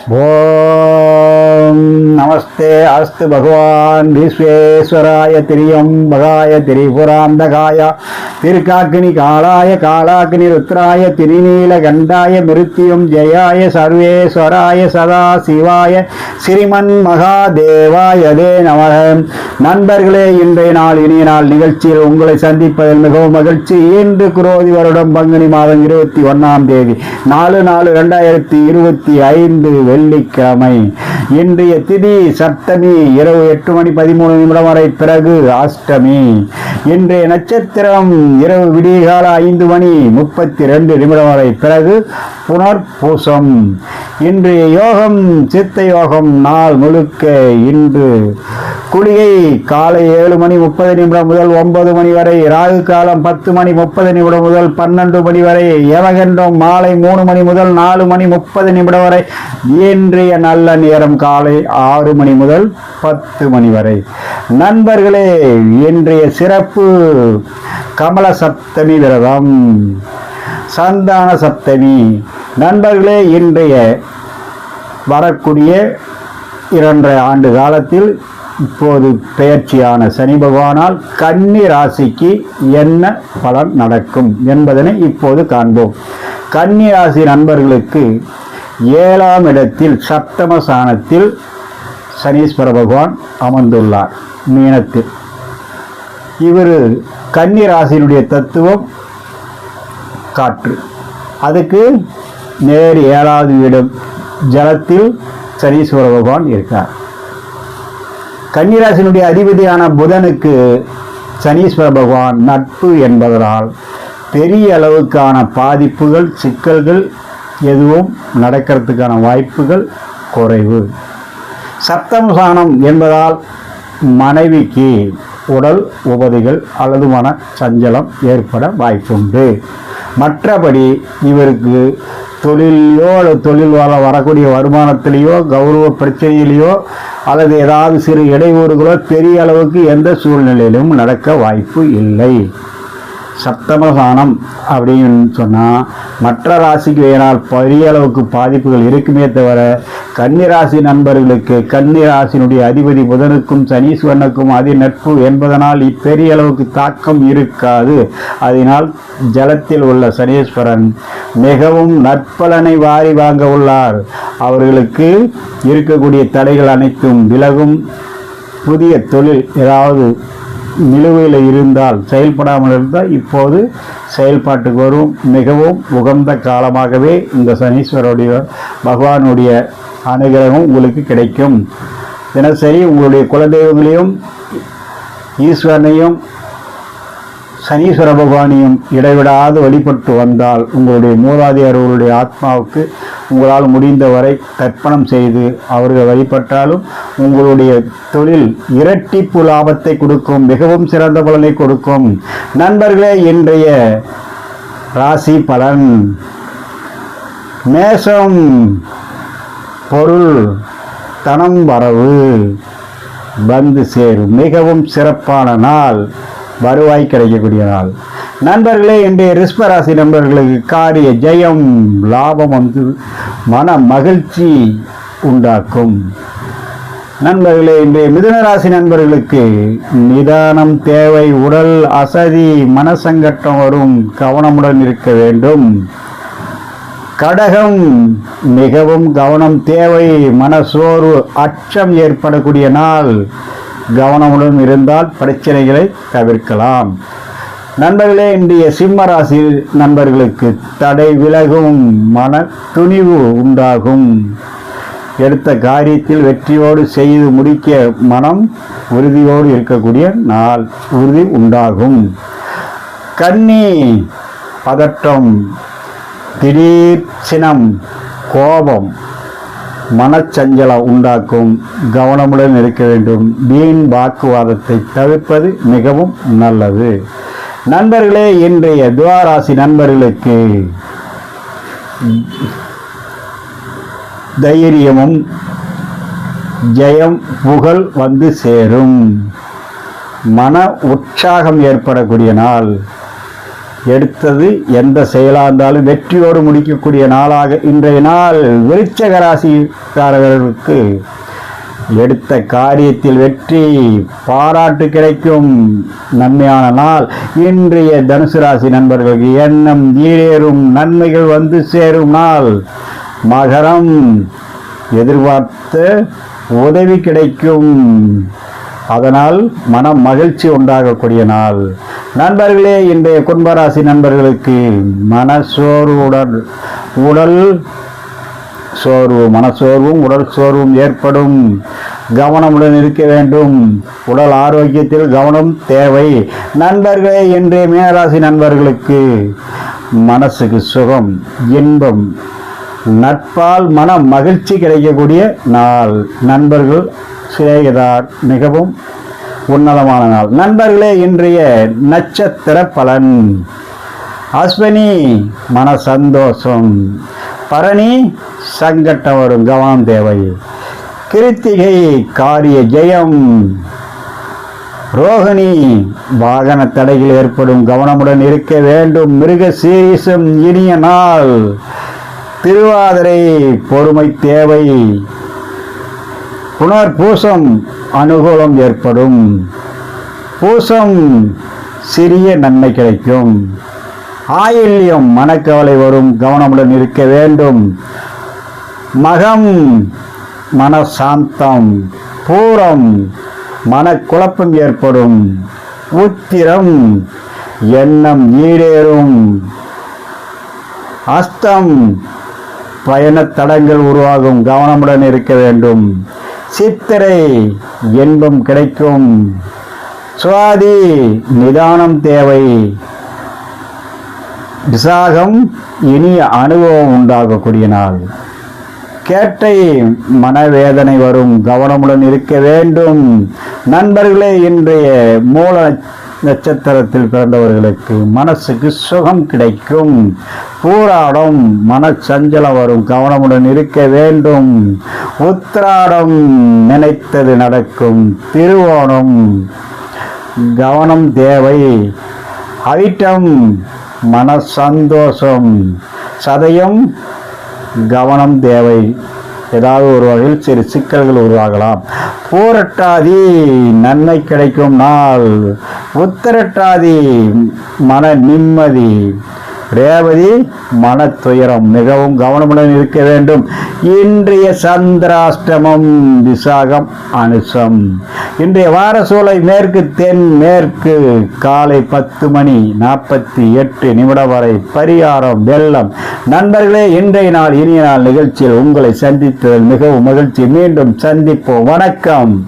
ఓం నమస్తే அஸ்து பகவான் விஸ்வேஸ்வராய திரியம் பகாய திரிபுராந்தகாய திருக்காக்கினி காலாய காலாக்கினி ருத்ராய திருநீல கண்டாய மிருத்தியும் ஜெயாய சர்வேஸ்வராய சதா சிவாய ஸ்ரீமன் மகாதேவாய தே நமக நண்பர்களே இன்றைய நாள் இனிய நாள் நிகழ்ச்சியில் உங்களை சந்திப்பதில் மிகவும் மகிழ்ச்சி. இன்று குரோதி வருடம் பங்குனி மாதம் இருபத்தி ஒன்னாம் தேதி நாலு நாலு ரெண்டாயிரத்தி இருபத்தி ஐந்து வெள்ளிக்கிழமை. இன்றைய திதி சப்தமி இரவு எட்டு மணி பதிமூணு நிமிடம் வரை பிறகு அஷ்டமி. இன்றைய நட்சத்திரம் இரவு விடியகால ஐந்து மணி முப்பத்தி ரெண்டு நிமிடம் வரை பிறகு புனர்பூசம். இன்றைய யோகம் சித்த யோகம் நாள் முழுக்க இன்று. குளிகை காலை ஏழு மணி முப்பது நிமிடம் முதல் ஒன்பது மணி வரை ராகு காலம் பத்து மணி முப்பது நிமிடம் முதல் பன்னெண்டு மணி வரை யமகண்டம் மாலை மூணு மணி முதல் நாலு மணி முப்பது நிமிடம் வரை. இன்றைய நல்ல நேரம் காலை ஆறு மணி முதல் பத்து மணி வரை. நண்பர்களே இன்றைய சிறப்பு கமல சப்தமி விரதம். சந்தான சப்தமி நண்பர்களே இன்றைய வரக்கூடிய இரண்டரை ஆண்டு காலத்தில் இப்போது பெயர்ச்சியான சனி பகவானால் கன்னி ராசிக்கு என்ன பலன் நடக்கும் என்பதனை இப்போது காண்போம். கன்னி ராசி நண்பர்களுக்கு ஏழாம் இடத்தில் சப்தம சாணத்தில் சனீஸ்வர பகவான் அமர்ந்துள்ளார் மீனத்தில். இவர் கன்னி ராசியினுடைய தத்துவம் காற்று. அதுக்கு நேர் ஏழாவது இடம் ஜலத்தில் சனீஸ்வர பகவான் இருக்கார். கன்னிராசினுடைய அதிபதியான புதனுக்கு சனீஸ்வர பகவான் நட்பு என்பதனால் பெரிய அளவுக்கான பாதிப்புகள் சிக்கல்கள் எதுவும் நடக்கிறதுக்கான வாய்ப்புகள் குறைவு. சப்தமசானம் என்பதால் மனைவிக்கு உடல் உபதிகள் அல்லது மன சஞ்சலம் ஏற்பட வாய்ப்புண்டு. மற்றபடி இவருக்கு தொழிலையோ அல்லது தொழில் வர வரக்கூடிய வருமானத்திலேயோ கௌரவ பிரச்சனையிலேயோ அல்லது ஏதாவது சிறு இடையூறுகளோ பெரிய அளவுக்கு எந்த சூழ்நிலையிலும் நடக்க வாய்ப்பு இல்லை. சப்தமசானம் அப்படின்னு சொன்னால் மற்ற ராசிக்கு வேணால் பெரிய அளவுக்கு பாதிப்புகள் இருக்குமே தவிர கன்னிராசி நண்பர்களுக்கு கன்னிராசினுடைய அதிபதி புதனுக்கும் சனீஸ்வரனுக்கும் அதி நட்பு என்பதனால் இப்பெரிய அளவுக்கு தாக்கம் இருக்காது. அதனால் ஜலத்தில் உள்ள சனீஸ்வரன் மிகவும் நற்பலனை வாரி வாங்க உள்ளார். அவர்களுக்கு இருக்கக்கூடிய தடைகள் அனைத்தும் விலகும். புதிய தொழில் ஏதாவது நிலுவையில் இருந்தால் செயல்படாமல் இருந்தால் இப்போது செயல்பாட்டுக்கு வரும். மிகவும் உகந்த காலமாகவே இந்த சனீஸ்வரருடைய பகவானுடைய அனுகிரகம் உங்களுக்கு கிடைக்கும். தினசரி உங்களுடைய குலதெய்வங்களையும் ஈஸ்வரனையும் சனீஸ்வர பகவானையும் இடைவிடாது வழிபட்டு வந்தால் உங்களுடைய மூதாதையர்களுடைய ஆத்மாவுக்கு உங்களால் முடிந்தவரை தர்ப்பணம் செய்து அவர்கள் வழிபட்டாலும் உங்களுடைய தொழில் இரட்டிப்பு லாபத்தை கொடுக்கும் மிகவும் சிறந்த பலனை கொடுக்கும். நண்பர்களே இன்றைய ராசி பலன். மேஷம் பொருள் தனம் வரவு வந்து சேரும். மிகவும் சிறப்பான நாள். வருவாய் கிடைக்கக்கூடிய நாள். நண்பர்களே இன்றைய ரிஷ்பராசி நண்பர்களுக்கு காரிய ஜெயம் லாபம் வந்து மன மகிழ்ச்சி உண்டாக்கும். நண்பர்களே இன்றைய மிதுனராசி நண்பர்களுக்கு நிதானம் தேவை உடல் அசதி மனசங்கட்டம் வரும் கவனமுடன் இருக்க வேண்டும். கடகம் மிகவும் கவனம் தேவை மனசோர்வு அச்சம் ஏற்படக்கூடிய நாள். கவனமுடன் இருந்தால் பிரச்சனைகளை தவிர்க்கலாம். நண்பர்களே இன்றைய சிம்மராசி நண்பர்களுக்கு தடை விலகும் மன துணிவு உண்டாகும். எடுத்த காரியத்தில் வெற்றியோடு செய்து முடிக்க மனம் உறுதியோடு இருக்கக்கூடிய நாள் உறுதி உண்டாகும். கன்னி பதட்டம் திடீர் சினம் கோபம் மனச்சஞ்சலம் உண்டாக்கும் கவனமுடன் இருக்க வேண்டும். வீண் வாக்குவாதத்தை தவிர்ப்பது மிகவும் நல்லது. நண்பர்களே இன்றைய துவாராசி நண்பர்களுக்கு தைரியமும் ஜெயம் புகழ் வந்து சேரும். மன உற்சாகம் ஏற்படக்கூடிய நாள். எடுத்தது எந்த செயலாக இருந்தாலும் வெற்றியோடு முடிக்கக்கூடிய நாளாக இன்றைய நாள் விருச்சக ராசிக்காரர்களுக்கு எடுத்த காரியத்தில் வெற்றி பாராட்டு கிடைக்கும். நன்மையான நாள். இன்றைய தனுசு ராசி நண்பர்களுக்கு எண்ணம் ஈரேறும் நன்மைகள் வந்து சேரும் நாள். மகரம் எதிர்பார்த்த உதவி கிடைக்கும். அதனால் மனம் மகிழ்ச்சி உண்டாகக்கூடிய நாள். நண்பர்களே இன்றைய கும்பராசி நண்பர்களுக்கு மனசோர்வுடன் உடல் சோர்வு மனசோர்வும் உடல் சோர்வும் ஏற்படும். கவனமுடன் இருக்க வேண்டும். உடல் ஆரோக்கியத்தில் கவனம் தேவை. நண்பர்களே இன்றைய மீனராசி நண்பர்களுக்கு மனசுக்கு சுகம் இன்பம் நட்பால் மன மகிழ்ச்சி கிடைக்கக்கூடிய நாள். நண்பர்கள் சிநேகிதார் மிகவும் உன்னதமான நாள். நண்பர்களே இன்றைய நட்சத்திர பலன். அஸ்வினி மன சந்தோஷம் பரணி சங்கட்டம் வரும் கவனம் தேவை கிருத்திகை காரிய ஜெயம். ரோகிணி வாகன தடைகள் ஏற்படும் கவனமுடன் இருக்க வேண்டும். மிருக சீரிசம் இனிய நாள். திருவாதிரை பொறுமை தேவை. புனர் பூசம் அனுகூலம் ஏற்படும். பூசம் சிறிய நன்மை கிடைக்கும். ஆயில்யம் மனக்கவலை வரும். கவனமுடன் இருக்க வேண்டும். மகம் மனசாந்தம். பூரம் மனக்குழப்பம் ஏற்படும். உத்திரம் எண்ணம் ஈடேறும். அஸ்தம் பயணத் தடங்கள் உருவாகும். கவனமுடன் இருக்க வேண்டும். சித்திரை இன்பம் கிடைக்கும். சுவாதி நிதானம் தேவை. விசாகம் இனிய அனுபவம் உண்டாகக்கூடிய நாள். கேட்டை மனவேதனை வரும். கவனமுடன் இருக்க வேண்டும். நண்பர்களே இன்றைய மூல நட்சத்திரத்தில் பிறந்தவர்களுக்கு மனசுக்கு சுகம் கிடைக்கும். பூராடம் மனச்சஞ்சலம் வரும் கவனமுடன் இருக்க வேண்டும். உத்திராடம் நினைத்தது நடக்கும். திருவோணம் கவனம் தேவை. அவிட்டம் மன சந்தோஷம் சதயம் கவனம் தேவை. ஏதாவது ஒரு வகையில் சிறு சிக்கல்கள் உருவாகலாம். பூரட்டாதி நன்மை கிடைக்கும் நாள். உத்தரட்டாதி மன நிம்மதி. ரேவதி மன துயரம் மிகவும் கவனமுடன் இருக்க வேண்டும். இன்றைய சந்திராஷ்டமம் விசாகம் அனுசம் இன்றைய வார சூளை மேற்கு தென் மேற்கு காலை பத்து மணி நாற்பத்தி எட்டு நிமிடம் வரை பரிகாரம் வெள்ளம். நண்பர்களே இன்றைய நாள் இனிய நாள் நிகழ்ச்சியில் உங்களை சந்தித்ததில் மிகவும் மகிழ்ச்சி. மீண்டும் சந்திப்போம். வணக்கம்.